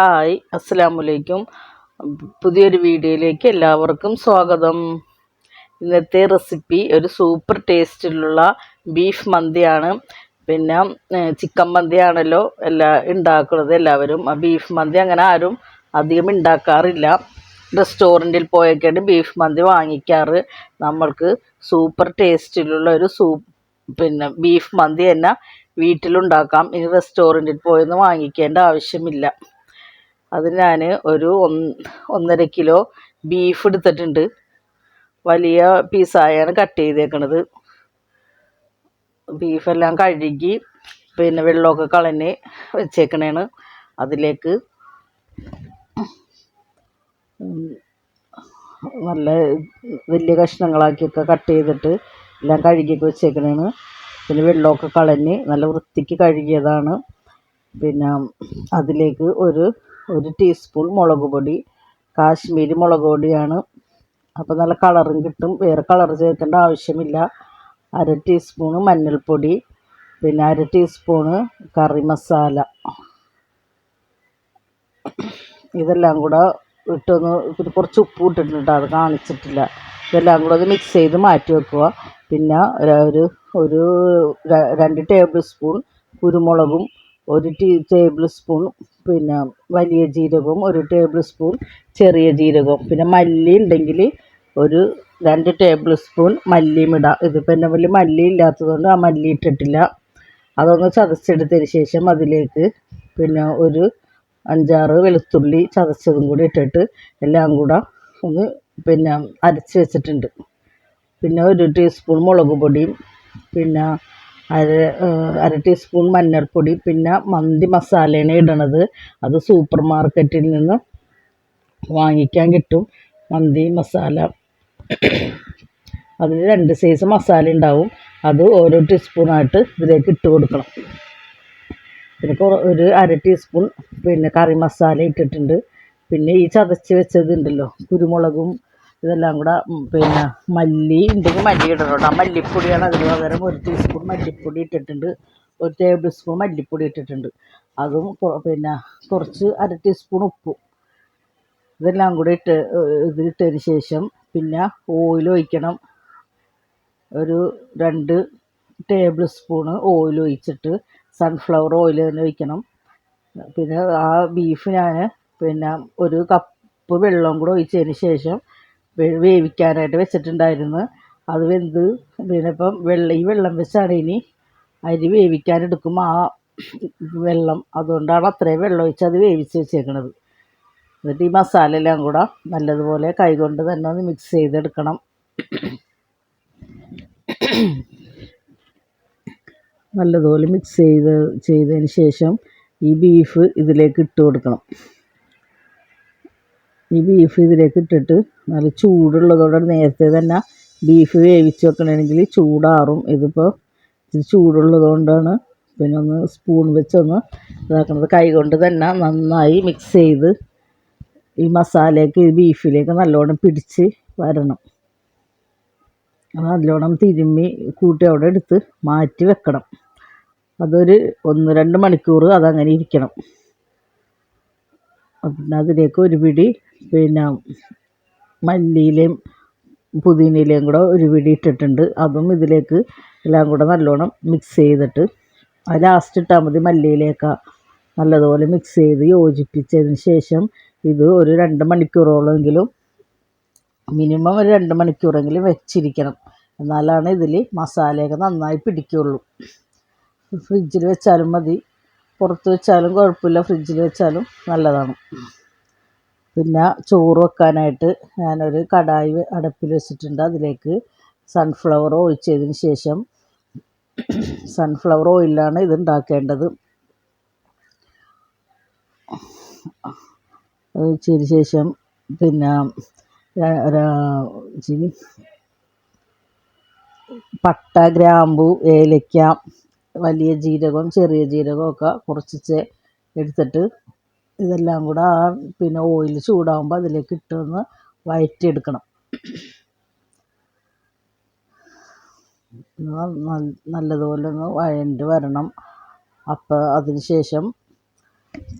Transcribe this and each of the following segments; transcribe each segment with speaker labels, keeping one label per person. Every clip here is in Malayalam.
Speaker 1: ഹായ് അസ്സാമലൈക്കും പുതിയൊരു വീഡിയോയിലേക്ക് എല്ലാവർക്കും സ്വാഗതം. ഇന്നത്തെ റെസിപ്പി ഒരു സൂപ്പർ ടേസ്റ്റിലുള്ള ബീഫ് മന്തിയാണ്. പിന്നെ ചിക്കൻ മന്തിയാണല്ലോ എല്ലാ ഉണ്ടാക്കുന്നത് എല്ലാവരും. ആ ബീഫ് മന്തി അങ്ങനെ ആരും അധികം ഉണ്ടാക്കാറില്ല. റെസ്റ്റോറന്റിൽ പോയൊക്കെയാണ് ബീഫ് മന്തി വാങ്ങിക്കാറ്. നമ്മൾക്ക് സൂപ്പർ ടേസ്റ്റിലുള്ള ഒരു സൂ പിന്നെ ബീഫ് മന്തി തന്നെ വീട്ടിലുണ്ടാക്കാം. ഇനി റെസ്റ്റോറന്റിൽ പോയൊന്നും വാങ്ങിക്കേണ്ട ആവശ്യമില്ല. അത് ഞാൻ ഒരു ഒന്ന് ഒന്നര കിലോ ബീഫ് എടുത്തിട്ടുണ്ട്. വലിയ പീസായാണ് കട്ട് ചെയ്തേക്കണത്. ബീഫെല്ലാം കഴുകി പിന്നെ വെള്ളമൊക്കെ കളഞ്ഞ് വെച്ചേക്കണേണ്. അതിലേക്ക് നല്ല വലിയ കഷ്ണങ്ങളാക്കിയൊക്കെ കട്ട് ചെയ്തിട്ട് എല്ലാം കഴുകിയൊക്കെ വെച്ചേക്കണേണ്. പിന്നെ വെള്ളമൊക്കെ കളഞ്ഞ് നല്ല വൃത്തിക്ക് കഴുകിയതാണ്. പിന്നെ അതിലേക്ക് ഒരു ഒരു ടീസ്പൂൺ മുളക് പൊടി കാശ്മീരി മുളക് പൊടിയാണ്. അപ്പോൾ നല്ല കളറും കിട്ടും. വേറെ കളർ ചേർക്കേണ്ട ആവശ്യമില്ല. അര ടീസ്പൂണ് മഞ്ഞൾപ്പൊടി പിന്നെ അര ടീസ്പൂണ് കറി മസാല. ഇതെല്ലാം കൂടെ ഇട്ടൊന്ന് കുറച്ച് ഉപ്പ് ഇട്ടിട്ടുണ്ട് അത് കാണിച്ചിട്ടില്ല. ഇതെല്ലാം കൂടെ ഒന്ന് മിക്സ് ചെയ്ത് മാറ്റി വെക്കുക. പിന്നെ ഒരു ഒരു രണ്ട് ടേബിൾ സ്പൂൺ കുരുമുളകും ഒരു ടീ ടേബിൾ സ്പൂൺ പിന്നെ വലിയ ജീരകവും ഒരു ടേബിൾ സ്പൂൺ ചെറിയ ജീരകവും. പിന്നെ മല്ലി ഉണ്ടെങ്കിൽ ഒരു രണ്ട് ടേബിൾ സ്പൂൺ മല്ലിയും ഇടാം. ഇതിപ്പോൾ എന്റെ വലിയ മല്ലി ഇല്ലാത്തതുകൊണ്ട് ആ മല്ലി ഇട്ടിട്ടില്ല. അതൊന്ന് ചതച്ചെടുത്തതിന് ശേഷം അതിലേക്ക് പിന്നെ ഒരു അഞ്ചാറ് വെളുത്തുള്ളി ചതച്ചതും കൂടി ഇട്ടിട്ട് എല്ലാം കൂടെ ഒന്ന് പിന്നെ അരച്ച് വെച്ചിട്ടുണ്ട്. പിന്നെ ഒരു ടീസ്പൂൺ മുളക് പൊടിയും പിന്നെ അര അര ടീസ്പൂൺ മഞ്ഞൾപ്പൊടി പിന്നെ മന്തി മസാലയാണ് ഇടണത്. അത് സൂപ്പർ മാർക്കറ്റിൽ നിന്ന് വാങ്ങിക്കാൻ കിട്ടും മന്തി മസാല. അതിൽ രണ്ട് സൈസ് മസാല ഉണ്ടാവും. അത് ഓരോ ടീസ്പൂണായിട്ട് ഇതിലേക്ക് ഇട്ട് കൊടുക്കണം. പിന്നെ ഒരു അര ടീസ്പൂൺ പിന്നെ കറി മസാല ഇട്ടിട്ടുണ്ട്. പിന്നെ ഈ ചതച്ച് വെച്ചതുണ്ടല്ലോ കുരുമുളകും ഇതെല്ലാം കൂടെ പിന്നെ മല്ലി ഉണ്ടെങ്കിൽ മല്ലി ഇടണം കേട്ടോ ആ മല്ലിപ്പൊടിയാണ് അതിന് പകരം ഒരു ടീസ്പൂൺ മല്ലിപ്പൊടി ഇട്ടിട്ടുണ്ട്. ഒരു ടേബിൾ സ്പൂൺ മല്ലിപ്പൊടി ഇട്ടിട്ടുണ്ട്. അതും പിന്നെ കുറച്ച് അര ടീസ്പൂൺ ഉപ്പും. ഇതെല്ലാം കൂടി ഇട്ട് ഇതിലിട്ടതിന് ശേഷം പിന്നെ ഓയിൽ ഒഴിക്കണം. ഒരു രണ്ട് ടേബിൾ സ്പൂണ് ഓയിൽ ഒഴിച്ചിട്ട് സൺഫ്ലവർ ഓയിൽ തന്നെ ഒഴിക്കണം. പിന്നെ ആ ബീഫ് ഞാൻ പിന്നെ ഒരു കപ്പ് വെള്ളം കൂടെ ഒഴിച്ചതിന് ശേഷം വേവിക്കാനായിട്ട് വെച്ചിട്ടുണ്ടായിരുന്നു. അത് വെന്ത് പിന്നെ ഇപ്പം വെള്ളം ഈ വെള്ളം വെച്ചാണ് ഇനി അരി വേവിക്കാനെടുക്കും ആ വെള്ളം അതുകൊണ്ടാണ് അത്രയും വെള്ളം ഒഴിച്ച് അത് വേവിച്ച് വെച്ചേക്കണത്. എന്നിട്ട് ഈ മസാല എല്ലാം കൂടെ നല്ലതുപോലെ കൈകൊണ്ട് തന്നെ ഒന്ന് മിക്സ് ചെയ്തെടുക്കണം. നല്ലതുപോലെ മിക്സ് ചെയ്ത് ചെയ്തതിന് ശേഷം ഈ ബീഫ് ഇതിലേക്ക് ഇട്ട് കൊടുക്കണം. ഈ ബീഫ് ഇതിലേക്ക് ഇട്ടിട്ട് നല്ല ചൂടുള്ളതോടെ നേരത്തെ തന്നെ ബീഫ് വേവിച്ച് വെക്കണമെങ്കിൽ ചൂടാറും. ഇതിപ്പോൾ ഇത് ചൂടുള്ളതുകൊണ്ടാണ് പിന്നെ ഒന്ന് സ്പൂൺ വെച്ചൊന്ന് ഇതാക്കുന്നത്. കൈകൊണ്ട് തന്നെ നന്നായി മിക്സ് ചെയ്ത് ഈ മസാലയൊക്കെ ഈ ബീഫിലേക്ക് നല്ലോണം പിടിച്ച് വരണം. നല്ലോണം തിരുമ്മി കൂട്ടി അവിടെ എടുത്ത് മാറ്റി വെക്കണം. അതൊരു ഒന്ന് രണ്ട് മണിക്കൂർ അതങ്ങനെ ഇരിക്കണം. പിന്നെ അതിലേക്ക് ഒരു പിടി പിന്നെ മല്ലിയിലയും പുതിനയിലയും കൂടെ ഒരു പിടി ഇട്ടിട്ടുണ്ട്. അതും ഇതിലേക്ക് എല്ലാം കൂടെ നല്ലോണം മിക്സ് ചെയ്തിട്ട് അത് ലാസ്റ്റ് ഇട്ടാൽ മതി മല്ലിയിലേക്ക നല്ലതുപോലെ മിക്സ് ചെയ്ത് യോജിപ്പിച്ചതിന് ശേഷം ഇത് ഒരു രണ്ട് മണിക്കൂറോളമെങ്കിലും മിനിമം ഒരു രണ്ട് മണിക്കൂറെങ്കിലും വെച്ചിരിക്കണം. എന്നാലാണ് ഇതിൽ മസാലയൊക്കെ നന്നായി പിടിക്കുള്ളൂ. ഫ്രിഡ്ജിൽ വെച്ചാലും മതി. പുറത്ത് വെച്ചാലും കുഴപ്പമില്ല. ഫ്രിഡ്ജിൽ വെച്ചാലും നല്ലതാണ്. പിന്നെ ചോറ് വെക്കാനായിട്ട് ഞാനൊരു കടായി അടപ്പിൽ വെച്ചിട്ടുണ്ട്. അതിലേക്ക് സൺഫ്ലവർ ഒഴിച്ചതിന് ശേഷം സൺഫ്ലവർ ഓയിലാണ് ഇത് ഉണ്ടാക്കേണ്ടത്. ഒഴിച്ചതിന് ശേഷം പിന്നെ പട്ട ഗ്രാമ്പു ഏലക്ക വലിയ ജീരകം ചെറിയ ജീരകവും ഒക്കെ കുറച്ച് എടുത്തിട്ട് ഇതെല്ലാം കൂടെ ആ പിന്നെ ഓയിൽ ചൂടാകുമ്പോൾ അതിലേക്ക് ഇട്ടൊന്ന് ന- നല്ലതുപോലെ ഒന്ന് വഴണ്ട് വരണം. അപ്പോൾ അതിന് ശേഷം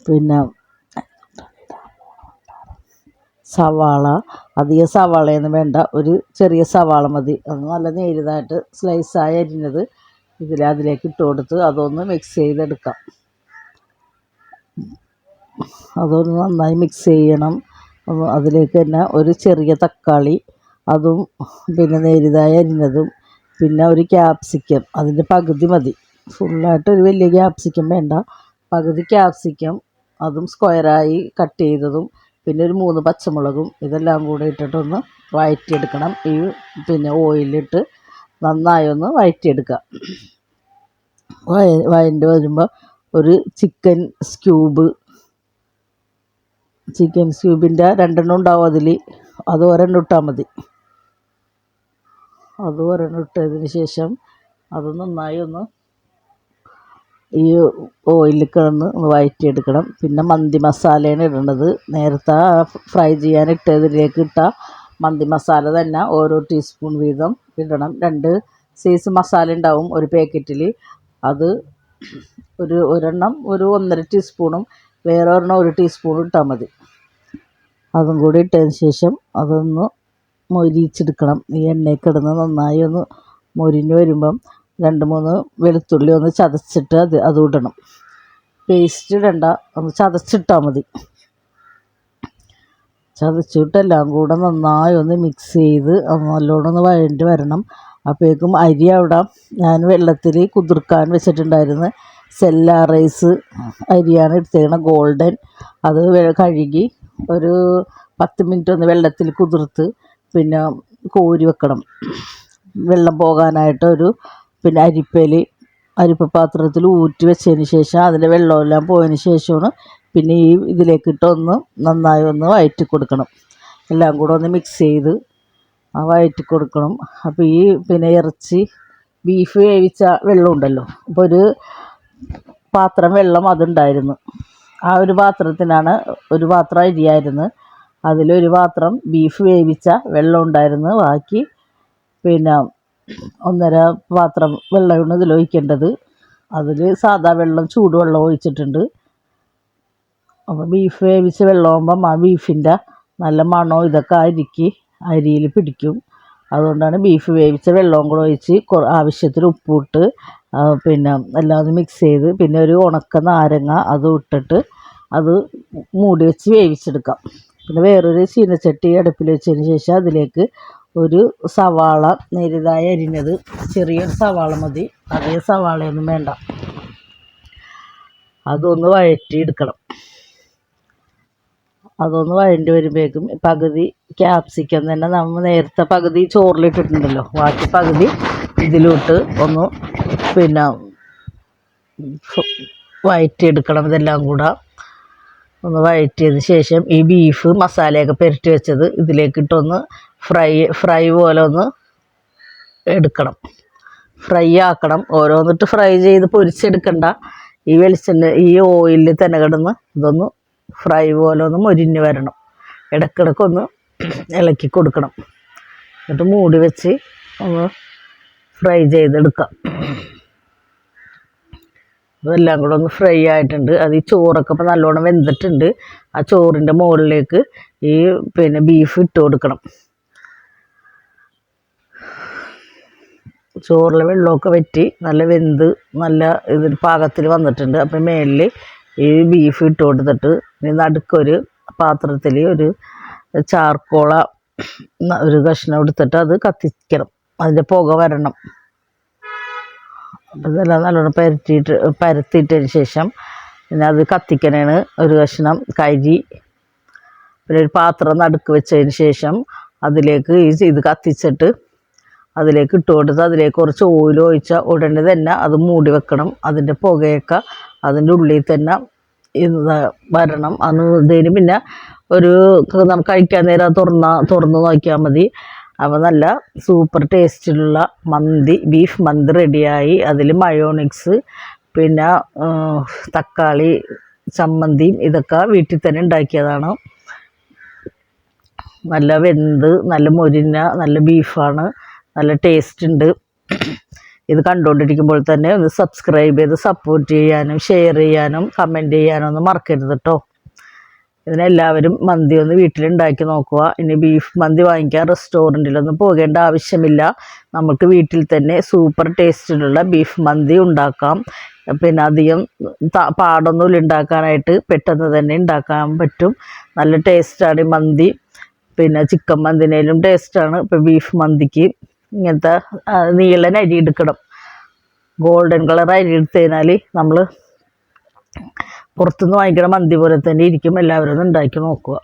Speaker 1: പിന്നെ സവാള അധികം സവാളയൊന്നും വേണ്ട. ഒരു ചെറിയ സവാള മതി. അത് നല്ല നേരിതായിട്ട് സ്ലൈസായി അരിഞ്ഞത് ഇതിൽ അതിലേക്ക് ഇട്ട് കൊടുത്ത് അതൊന്ന് മിക്സ് ചെയ്തെടുക്കാം. അതൊന്ന് നന്നായി മിക്സ് ചെയ്യണം. അതിലേക്ക് തന്നെ ഒരു ചെറിയ തക്കാളി അതും പിന്നെ നേരിയതായി അരിഞ്ഞതും പിന്നെ ഒരു ക്യാപ്സിക്കം അതിന്റെ പകുതി മതി. ഫുള്ളായിട്ട് ഒരു വലിയ ക്യാപ്സിക്കം വേണ്ട. പകുതി ക്യാപ്സിക്കം അതും സ്ക്വയറായി കട്ട് ചെയ്തതും പിന്നെ ഒരു മൂന്ന് പച്ചമുളകും ഇതെല്ലാം കൂടെ ഇട്ടിട്ടൊന്ന് വഴറ്റിയെടുക്കണം ഈ പിന്നെ ഓയിലിട്ട് നന്നായി ഒന്ന് വഴറ്റിയെടുക്കുക വയ വഴണ്ട് വരുമ്പോൾ ഒരു ചിക്കൻ സ്ക്യൂബ് ചിക്കൻ ക്യൂബിന്റെ രണ്ടെണ്ണം ഉണ്ടാവും അതിൽ. അത് ഒരെണ്ണം ഇട്ടാൽ മതി. അത് ഒരെണ്ണം ഇട്ടതിന് ശേഷം അത് നന്നായി ഒന്ന് ഈ ഓയിലിൽ കിടന്ന് ഒന്ന് വഴറ്റിയെടുക്കണം പിന്നെ മന്തി മസാലയാണ് ഇടേണ്ടത് നേരത്തെ ഫ്രൈ ചെയ്യാൻ ഇട്ടതിലേക്ക് ഇട്ട മന്തി മസാല തന്നെ ഓരോ ടീസ്പൂൺ വീതം ഇടണം. രണ്ട് സൈസ് മസാല ഉണ്ടാവും ഒരു പാക്കറ്റിൽ. അത് ഒരു ഒരെണ്ണം ഒരു ഒന്നര ടീസ്പൂണും വേറെ ഒരെണ്ണം ഒരു ടീസ്പൂൺ ഇട്ടാൽ മതി. അതും കൂടി ഇട്ടതിന് ശേഷം അതൊന്ന് മൊരിച്ചെടുക്കണം ഈ എണ്ണയിൽ കിടന്ന് നന്നായി ഒന്ന് മൊരിഞ്ഞ് വരുമ്പം രണ്ട് മൂന്ന് വെളുത്തുള്ളി ഒന്ന് ചതച്ചിട്ട് അത് അതും ഇടണം. പേസ്റ്റ് ഇടണ്ട ഒന്ന് ചതച്ചിട്ടാൽ മതി. ചതച്ചിട്ടെല്ലാം കൂടെ നന്നായി ഒന്ന് മിക്സ് ചെയ്ത് നല്ലോണം ഒന്ന് വഴണ്ടി വരണം. അപ്പോഴേക്കും അരി അവിടെ ഞാൻ വെള്ളത്തിൽ കുതിർക്കാൻ വെച്ചിട്ടുണ്ടായിരുന്നു. സെല്ല റൈസ് അരിയാണ് എടുത്തേക്കണത് ഗോൾഡൻ. അത് കഴുകി ഒരു പത്ത് മിനിറ്റ് ഒന്ന് വെള്ളത്തിൽ കുതിർത്ത് പിന്നെ കോരി വെക്കണം. വെള്ളം പോകാനായിട്ട് ഒരു പിന്നെ അരിപ്പയിൽ അരിപ്പ പാത്രത്തിൽ ഊറ്റി വെച്ചതിന് ശേഷം അതിന്റെ വെള്ളമെല്ലാം പോയതിന് ശേഷമാണ് പിന്നെ ഈ ഇതിലേക്കിട്ട് ഒന്ന് നന്നായി ഒന്ന് വയറ്റി കൊടുക്കണം. എല്ലാം കൂടെ ഒന്ന് മിക്സ് ചെയ്ത് ആ വയറ്റി കൊടുക്കണം. അപ്പോൾ ഈ പിന്നെ ഇറച്ചി ബീഫ് വേവിച്ച വെള്ളമുണ്ടല്ലോ. അപ്പോൾ ഒരു പാത്രം വെള്ളം അതുണ്ടായിരുന്നു. ആ ഒരു പാത്രത്തിനാണ് ഒരു പാത്രം അരിയായിരുന്നു അതിലൊരു പാത്രം ബീഫ് വേവിച്ച വെള്ളം ഉണ്ടായിരുന്നു. ബാക്കി പിന്നെ ഒന്നര പാത്രം വെള്ളമാണ് ഇതിൽ ഒഴിക്കേണ്ടത്. അതിൽ സാദാ വെള്ളം ചൂടുവെള്ളം ഒഴിച്ചിട്ടുണ്ട്. അപ്പോൾ ബീഫ് വേവിച്ച വെള്ളമാകുമ്പം ആ ബീഫിന്റെ നല്ല മണവും ഇതൊക്കെ അരിക്ക് അരിയിൽ പിടിക്കും. അതുകൊണ്ടാണ് ബീഫ് വേവിച്ച വെള്ളവും കൂടെ ഒഴിച്ച് ആവശ്യത്തിന് ഉപ്പിട്ട് പിന്നെ എല്ലാം മിക്സ് ചെയ്ത് പിന്നെ ഒരു ഉണക്ക നാരങ്ങ അതും ഇട്ടിട്ട് അത് മൂടി വെച്ച് വേവിച്ചെടുക്കാം. പിന്നെ വേറൊരു ചീനച്ചട്ടി അടുപ്പിൽ വെച്ചതിന് ശേഷം അതിലേക്ക് ഒരു സവാള നേരിയതായി അരിഞ്ഞത് ചെറിയൊരു സവാള മതി. അതേ സവാളയൊന്നും വേണ്ട. അതൊന്ന് വഴറ്റിയെടുക്കണം. അതൊന്ന് വഴണ്ടി വരുമ്പോഴേക്കും പകുതി ക്യാപ്സിക്കം തന്നെ നമ്മൾ നേരത്തെ പകുതി ചോറിലിട്ടിട്ടുണ്ടല്ലോ. ബാക്കി പകുതി ഇതിലോട്ട് ഒന്ന് പിന്നെ വഴറ്റിയെടുക്കണം ഇതെല്ലാം കൂടെ. ഒന്ന് വഴറ്റിയതിന് ശേഷം ഈ ബീഫ് മസാലയൊക്കെ പുരട്ടി വെച്ചത് ഇതിലേക്കിട്ടൊന്ന് ഫ്രൈ ഫ്രൈ പോലെ ഒന്ന് എടുക്കണം. ഫ്രൈ ആക്കണം. ഓരോന്നിട്ട് ഫ്രൈ ചെയ്ത് പൊരിച്ചെടുക്കണ്ട. ഈ വെളിച്ചെണ്ണ ഈ ഓയിലിൽ തന്നെ കിടന്ന് ഇതൊന്ന് ഫ്രൈ പോലെ ഒന്ന് മൊരിഞ്ഞ് വരണം. ഇടയ്ക്കിടയ്ക്കൊന്ന് ഇളക്കി കൊടുക്കണം. എന്നിട്ട് മൂടി വെച്ച് ഒന്ന് ഫ്രൈ ചെയ്തെടുക്കാം. അതെല്ലാം കൂടെ ഒന്ന് ഫ്രൈ ആയിട്ടുണ്ട്. അത് ഈ ചോറൊക്കെ ഇപ്പോൾ നല്ലോണം വെന്തിട്ടുണ്ട്. ആ ചോറിന്റെ മുകളിലേക്ക് ഈ പിന്നെ ബീഫ് ഇട്ട് കൊടുക്കണം. ചോറിലെ വെള്ളമൊക്കെ വറ്റി നല്ല വെന്ത് നല്ല ഇതിൽ പാകത്തിൽ വന്നിട്ടുണ്ട്. അപ്പം മേലിൽ ഈ ബീഫ് ഇട്ട് കൊടുത്തിട്ട് ഇനി നടുക്കൊരു പാത്രത്തിൽ ഒരു ചാർക്കോള ഒരു കഷ്ണം എടുത്തിട്ട് അത് കത്തിക്കണം. അതിന്റെ പുക വരണം. ഇതെല്ലാം നല്ലോണം പരത്തിയിട്ട് പരത്തിയിട്ടതിന് ശേഷം പിന്നെ അത് കത്തിക്കണേണ് ഒരു കഷ്ണം കരി. പിന്നെ ഒരു പാത്രം നടുക്ക് വെച്ചതിന് ശേഷം അതിലേക്ക് ഈ ഇത് കത്തിച്ചിട്ട് അതിലേക്ക് ഇട്ട് കൊടുത്ത് അതിലേക്ക് കുറച്ച് ഓയിൽ ഒഴിച്ചാൽ ഉടനെ തന്നെ അത് മൂടി വെക്കണം. അതിന്റെ പുകയൊക്കെ അതിന്റെ ഉള്ളിൽ തന്നെ ഇത് വരണം. അന്ന് ഇതിന് പിന്നെ ഒരു നമുക്ക് കഴിക്കാൻ നേരം തുറന്ന തുറന്ന് നോക്കിയാൽ മതി. അപ്പോൾ നല്ല സൂപ്പർ ടേസ്റ്റിലുള്ള മന്തി ബീഫ് മന്തി റെഡിയായി അതിൽ മയോണിക്സ് പിന്നെ തക്കാളി ചമ്മന്തിയും ഇതൊക്കെ വീട്ടിൽ തന്നെ ഉണ്ടാക്കിയതാണ്. നല്ല വെന്ത് നല്ല മൊരിഞ്ഞ നല്ല ബീഫാണ് നല്ല ടേസ്റ്റ് ഉണ്ട്. ഇത് കണ്ടുകൊണ്ടിരിക്കുമ്പോൾ തന്നെ ഒന്ന് സബ്സ്ക്രൈബ് ചെയ്ത് സപ്പോർട്ട് ചെയ്യാനും ഷെയർ ചെയ്യാനും കമന്റ് ചെയ്യാനും ഒന്നും മറക്കരുത് കേട്ടോ ഇതിനെല്ലാവരും മന്തി ഒന്ന് വീട്ടിലുണ്ടാക്കി നോക്കുക. ഇനി ബീഫ് മന്തി വാങ്ങിക്കാൻ റെസ്റ്റോറന്റിലൊന്നും പോകേണ്ട ആവശ്യമില്ല. നമുക്ക് വീട്ടിൽ തന്നെ സൂപ്പർ ടേസ്റ്റിലുള്ള ബീഫ് മന്തി ഉണ്ടാക്കാം. പിന്നെ അധികം പാടൊന്നുമില്ല ഉണ്ടാക്കാനായിട്ട്. പെട്ടെന്ന് തന്നെ ഉണ്ടാക്കാൻ പറ്റും. നല്ല ടേസ്റ്റാണ് മന്തി. പിന്നെ ചിക്കൻ മന്തിനേലും ടേസ്റ്റാണ് ഇപ്പോൾ ബീഫ് മന്തിക്ക് ഇങ്ങനത്തെ നീളൻ അരി എടുക്കണം. ഗോൾഡൻ കളർ അരി എടുത്തു കഴിഞ്ഞാൽ നമ്മൾ പുറത്തുനിന്ന് വാങ്ങിക്കണ മന്തി പോലെ തന്നെ ഇരിക്കും. എല്ലാവരും ഉണ്ടാക്കി നോക്കുക.